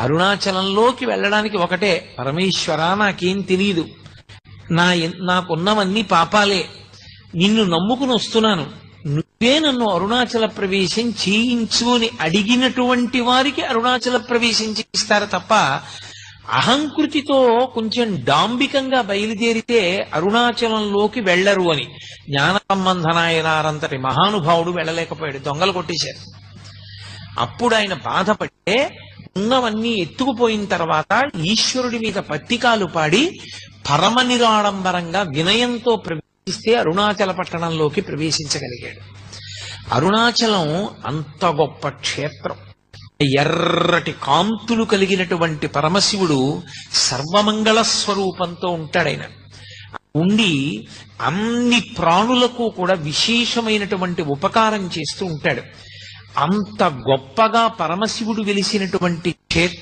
అరుణాచలంలోకి వెళ్ళడానికి ఒకటే. పరమేశ్వర నాకేం తెలియదు నా నాకున్నవన్నీ పాపాలే. నిన్ను నమ్ముకుని వస్తున్నాను. నువ్వే నన్ను అరుణాచల ప్రవేశం చేయించు అని అడిగినటువంటి వారికి అరుణాచల ప్రవేశం చేయిస్తారు తప్ప అహంకృతితో కొంచెం డాంబికంగా బయలుదేరితే అరుణాచలంలోకి వెళ్ళరు అని. జ్ఞాన సంబంధనాయనారంతటి మహానుభావుడు వెళ్ళలేకపోయాడు దొంగలు కొట్టేశారు. అప్పుడు ఆయన బాధపడితే ఉన్నవన్నీ ఎత్తుకుపోయిన తర్వాత ఈశ్వరుడి మీద పట్టికాలు పాడి పరమ నిరాడంబరంగా వినయంతో ప్రవేశిస్తే అరుణాచల పట్టణంలోకి ప్రవేశించగలిగాడు. అరుణాచలం అంత గొప్ప క్షేత్రం. ఎర్రటి కాంతులు కలిగినటువంటి పరమశివుడు సర్వమంగళ స్వరూపంతో ఉంటాడైన. ఉండి అన్ని ప్రాణులకు కూడా విశేషమైనటువంటి ఉపకారం చేస్తూ ఉంటాడు. అంత గొప్పగా పరమశివుడు వెలిసినటువంటి క్షేత్రం